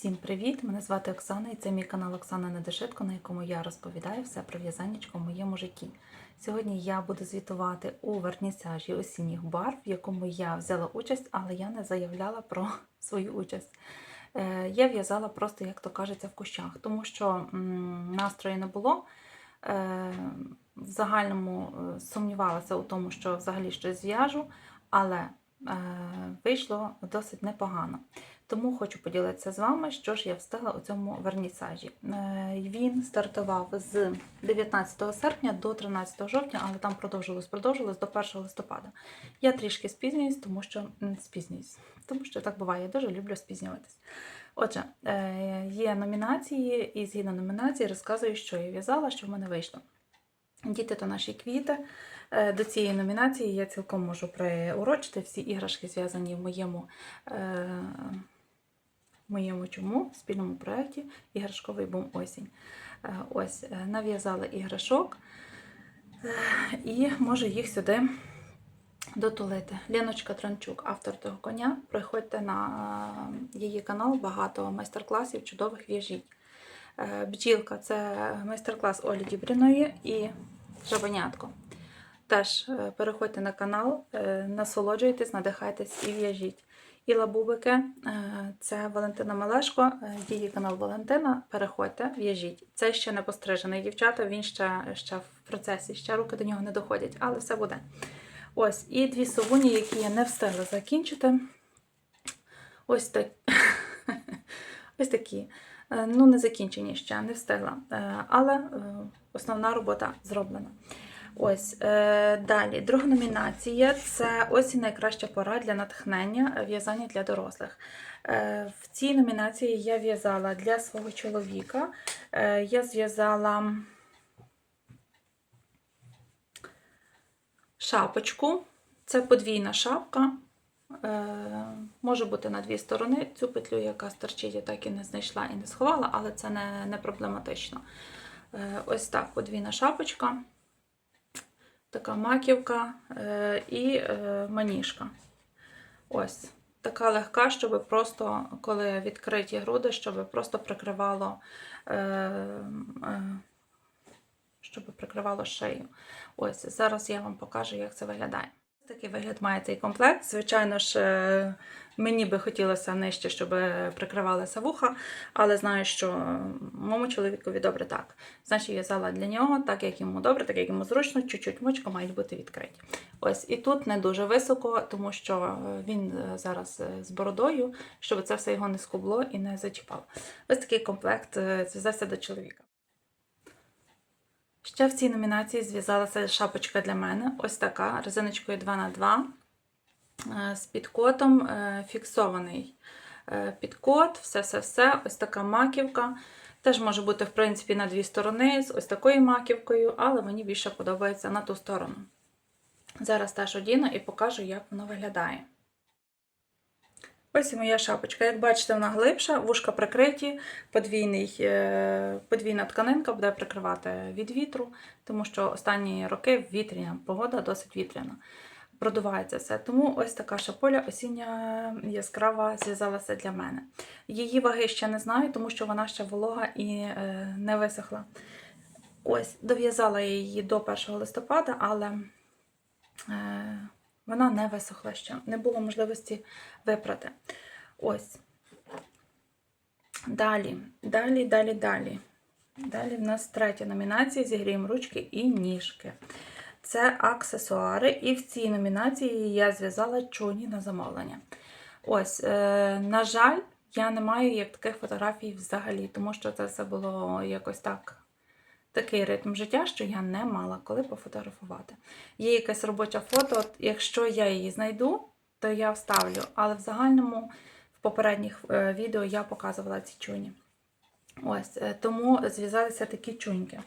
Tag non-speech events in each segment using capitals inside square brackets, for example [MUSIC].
Всім привіт! Мене звати Оксана і це мій канал Оксана Недешитко, на якому я розповідаю все про в'язаннячко в моєму житті. Сьогодні я буду звітувати у вернісажі осінніх барв, в якому я взяла участь, але я не заявляла про [LAUGHS] свою участь. Е, Я в'язала просто, як то кажеться, в кущах, тому що настрою не було. Е, В загальному е, сумнівалася у тому, що взагалі щось зв'яжу, але вийшло досить непогано. Тому хочу поділитися з вами, що ж я встигла у цьому вернісажі. Е, Він стартував з 19 серпня до 13 жовтня, але там продовжилось, продовжилось до 1 листопада. Я трішки спізнююсь, тому що спізнююсь, тому що так буває, я дуже люблю спізнюватись. Отже, е, є номінації, і згідно номінації розказую, що я в'язала, що в мене вийшло. Діти то наші квіти. Е, До цієї номінації я цілком можу приурочити всі іграшки, зв'язані в моєму, е, в моєму чому спільному проєкті Іграшковий бум осінь. Е, Ось нав'язала іграшок і можу їх сюди дотулити. Леночка Транчук, автор того коня. Приходьте на її канал, багато майстер-класів, чудових в'яжіть. Бджілка це майстер-клас Олі Дібріної і Жабанятко. Теж е, переходьте на канал, е, насолоджуйтесь, надихайтесь і в'яжіть. І лабубики е, це Валентина Малешко, її канал Валентина. Переходьте, в'яжіть. Це ще не пострижений дівчата, він ще, ще в процесі, ще руки до нього не доходять, але все буде. Ось, і дві совуні, які я не встигла закінчити. Ось так. [LAUGHS] Ось такі. Е, Ну, не закінчені ще, не встигла. Е, Але е, основна робота зроблена. Ось далі. Друга номінація це осінь найкраща пора для натхнення в'язання для дорослих. В цій номінації я в'язала для свого чоловіка. Я зв'язала шапочку. Це подвійна шапка. Е, Може бути на дві сторони. Цю петлю, яка стерчить, я так і не знайшла і не сховала, але це не, не проблематично. Е, Ось так подвійна шапочка, така маківка е, і маніжка. Ось. Така легка, щоб просто, коли відкриті груди, щоб просто прикривало, щоб прикривало шию. Ось зараз я вам покажу, як це виглядає. Такий вигляд має цей комплект. Звичайно ж, е, мені би хотілося нижче, щоб прикривалися вуха, але знаю, що моєму чоловікові добре так. Значить, в'язала для нього, так як йому добре, так як йому зручно, чуть-чуть мочка мають бути відкриті. Ось і тут не дуже високо, тому що е, він е, зараз з бородою, щоб це все його не скубло і не зачіпало. Ось такий комплект зв'язався до чоловіка. Ще в цій номінації зв'язалася шапочка для мене. Ось така резиночкою 2х2 е, з підкотом е, фіксований е, підкот, все-все-все. Ось така маківка. Теж може бути, в принципі, на дві сторони з ось такою маківкою, але мені більше подобається на ту сторону. Зараз теж одіну і покажу, як воно виглядає. Ось і моя шапочка. Як бачите, вона глибша, вушка прикриті, подвійний, е, подвійна тканинка буде прикривати від вітру, тому що останні роки вітряна погода досить вітряна. Продувається все. Тому ось така шаполя осіння яскрава зв'язалася для мене. Її ваги ще не знаю, тому що вона ще волога і е, не висохла. Ось, дов'язала я її до 1 листопада, але е, вона не висохла ще. Не було можливості випрати. Ось. Далі, далі, далі, далі. Далі в нас третя номінація зігріємо ручки і ніжки. Це аксесуари, і в цій номінації я зв'язала чуні на замовлення. Ось, е, на жаль, я не маю як таких фотографій взагалі, тому що це все було якось так. Такий ритм життя, що я не мала коли пофотографувати. Є якесь робоче фото, от якщо я її знайду, то я вставлю. Але в загальному в попередніх е, відео я показувала ці чуні. Ось, е, тому зв'язалися такі чуньки.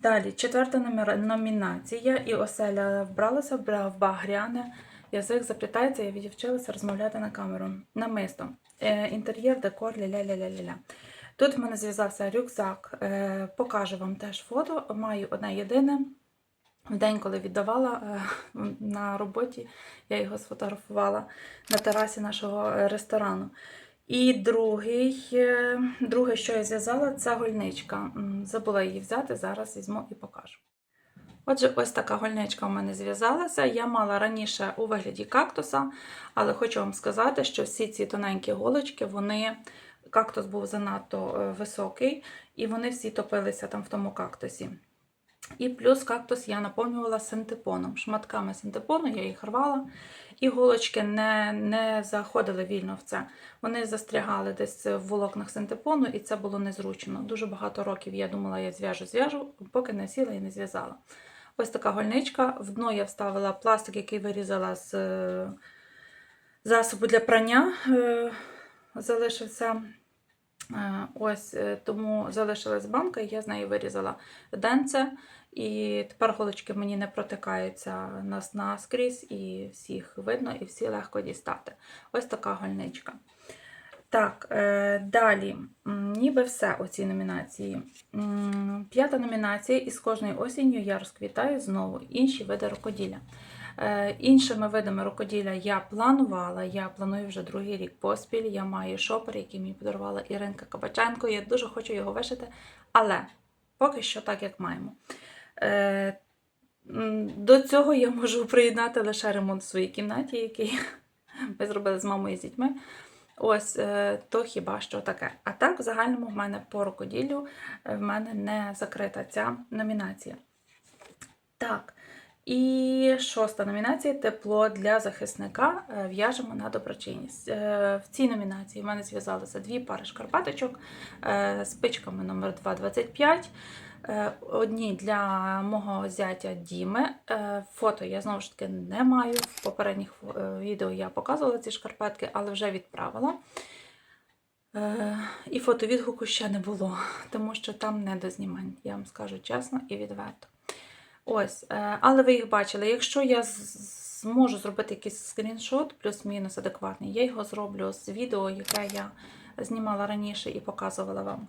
Далі, четверта номінація, і оселя вбралася в багряне. Язик заплітається, я відівчилася розмовляти на камеру. Намисто. Е, інтер'єр, декор, ля-ля-ля-ля-ля. Тут в мене зв'язався рюкзак. Е, покажу вам теж фото. Маю одне єдине. В день, коли віддавала е, на роботі, я його сфотографувала на терасі нашого ресторану. І другий, е, друге, що я зв'язала, це гольничка. Забула її взяти, зараз візьму і покажу. Отже, ось така гольничка у мене зв'язалася. Я мала раніше у вигляді кактуса, але хочу вам сказати, що всі ці тоненькі голочки, вони кактус був занадто е, високий, і вони всі топилися там в тому кактусі. І плюс кактус я наповнювала синтепоном. Шматками синтепону я їх рвала, і голочки не, не заходили вільно в це. Вони застрягали десь в волокнах синтепону, і це було незручно. Дуже багато років я думала, я зв'яжу, зв'яжу, поки не сіла і не зв'язала. Ось така гольничка. В дно я вставила пластик, який вирізала з е, засобу для прання. е, Залишився. Е, Ось е, тому залишилась банка, і я з неї вирізала денце. І тепер голочки мені не протикаються нас наскрізь, і всіх видно, і всі легко дістати. Ось така гольничка. Так, е, далі, ніби все у цій номінації. П'ята номінація, і з кожною осінню я розквітаю знову інші види рукоділля. Е, Іншими видами рукоділля я планувала, я планую вже другий рік поспіль. Я маю шопер, який мені подарувала Іринка Кабаченко. Я дуже хочу його вишити, але поки що так, як маємо. Е, До цього я можу приєднати лише ремонт в своїй кімнаті, який [LAUGHS] ми зробили з мамою і з дітьми. Ось, е, то хіба що таке. А так, в загальному, в мене по рукоділлю е, в мене не закрита ця номінація. Так. І шоста номінація тепло для захисника. Е, В'яжемо на доброчинність. В цій номінації в мене зв'язалися дві пари шкарпеточок е, з пичками номер 225 Е, Одні для мого зятя Діми. Е, Фото я знову ж таки не маю. В попередніх е, відео я показувала ці шкарпетки, але вже відправила. Е, І фотовідгуку ще не було, тому що там не до знімань, я вам скажу чесно і відверто. Ось, е, але ви їх бачили. Якщо я зможу зробити якийсь скріншот, плюс-мінус адекватний, я його зроблю з відео, яке я знімала раніше і показувала вам.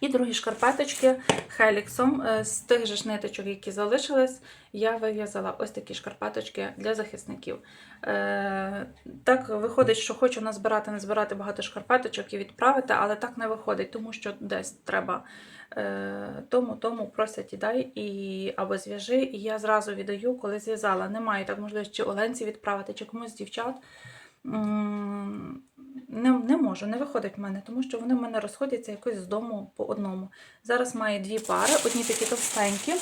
І другі шкарпеточки хеліксом е, з тих же ж ниточок, які залишились, я вив'язала ось такі шкарпеточки для захисників. Е, Так виходить, що хочу назбирати, назбирати багато шкарпеточок і відправити, але так не виходить, тому що десь треба е, тому, тому просять і дай і або зв'яжи, і я зразу віддаю, коли зв'язала. Немає так можливості чи Оленці відправити, чи комусь з дівчат. Не, не можу, не виходить в мене, тому що вони в мене розходяться якось з дому по одному. Зараз маю дві пари, одні такі товстенькі,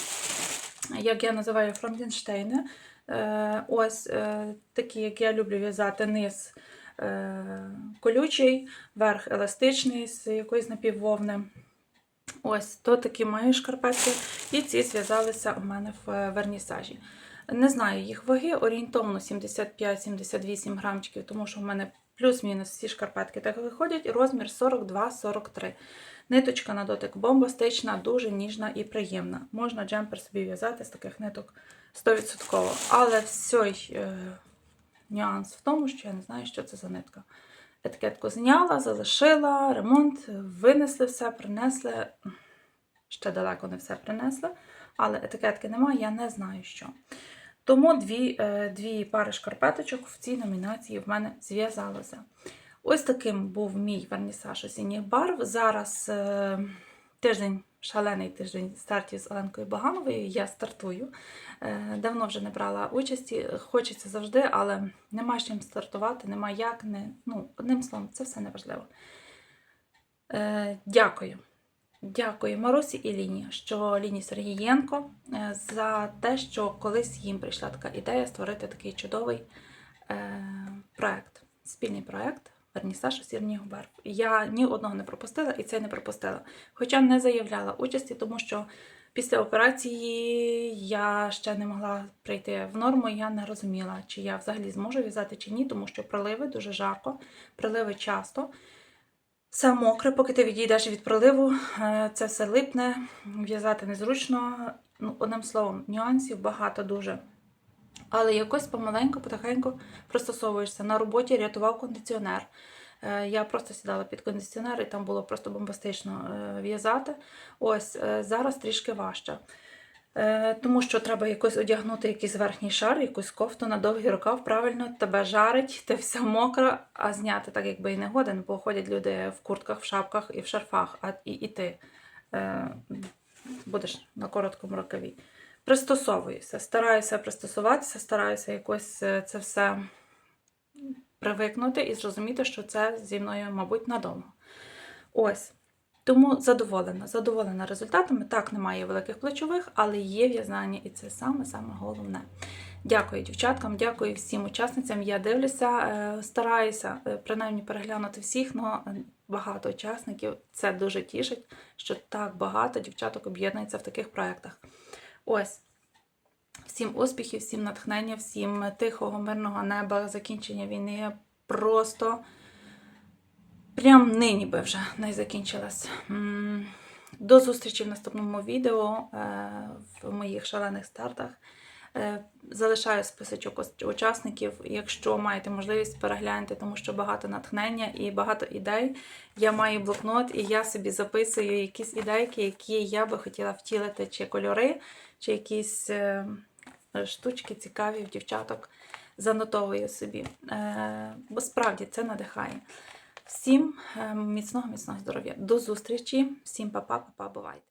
як я називаю Франкенштейни. Е, ось е, такі, як я люблю в'язати, низ е, колючий, верх еластичний з якоїсь напіввовни. Ось, то такі мої шкарпетки. І ці зв'язалися у мене в вернісажі. Не знаю їх ваги, орієнтовно 75-78 грамчиків, тому що в мене плюс-мінус всі шкарпетки так виходять. Розмір 42-43. Ниточка на дотик бомбастична, дуже ніжна і приємна. Можна джемпер собі в'язати з таких ниток 100%. Але всій е, нюанс в тому, що я не знаю, що це за нитка. Етикетку зняла, залишила, ремонт, винесли все, принесли. Ще далеко не все принесли, але етикетки немає, я не знаю що. Тому дві, е, дві пари шкарпеточок в цій номінації в мене зв'язалося. Ось таким був мій вернісаж осінніх барв. Зараз е, тиждень, шалений тиждень стартів з Оленкою Багановою. Я стартую. Е, давно вже не брала участі. Хочеться завжди, але нема з чим стартувати, нема як. Не, ну, одним словом, це все неважливо. Дякую. Дякую Марусі і Ліні, що Ліні Сергієнко е, за те, що колись їм прийшла така ідея створити такий чудовий е, проект, спільний проект Вернісаж осірніх барв. Я ні одного не пропустила і це не пропустила. Хоча не заявляла участі, тому що після операції я ще не могла прийти в норму, я не розуміла, чи я взагалі зможу в'язати чи ні, тому що приливи дуже жарко, приливи часто. Все мокре, поки ти відійдеш від проливу, е, це все липне, в'язати незручно. Ну, одним словом, нюансів багато дуже. Але якось помаленьку, потихеньку пристосовуєшся. На роботі рятував кондиціонер. Е, Я просто сідала під кондиціонер, і там було просто бомбастично е, в'язати. Ось зараз трішки важче. Е, Тому що треба якось одягнути якийсь верхній шар, якусь кофту на довгий рукав, правильно, тебе жарить, ти вся мокра, а зняти так якби і не годен, бо ходять люди в куртках, в шапках і в шарфах, а і, і ти е, будеш на короткому рукаві. Пристосовуюся, стараюся пристосуватися, стараюся якось е, це все привикнути і зрозуміти, що це зі мною, мабуть, надовго. Ось. Тому задоволена. Задоволена результатами. Так, немає великих плечових, але є в'язання, і це саме-саме головне. Дякую дівчаткам, дякую всім учасницям. Я дивлюся, е, стараюся е, принаймні переглянути всіх, але багато учасників. Це дуже тішить, що так багато дівчаток об'єднується в таких проєктах. Ось. Всім успіхів, всім натхнення, всім тихого, мирного неба, закінчення війни. Просто прям нині би вже не закінчилась. До зустрічі в наступному відео е, в моїх шалених стартах. Е, Залишаю списочок учасників. Якщо маєте можливість, перегляньте, тому що багато натхнення і багато ідей. Я маю блокнот, і я собі записую якісь ідейки, які я би хотіла втілити, чи кольори, чи якісь е, штучки цікаві в дівчаток. Занотовую собі. Бо справді це надихає. Всім е, міцного, міцного здоров'я. До зустрічі, всім па-па, па-па, бувайте.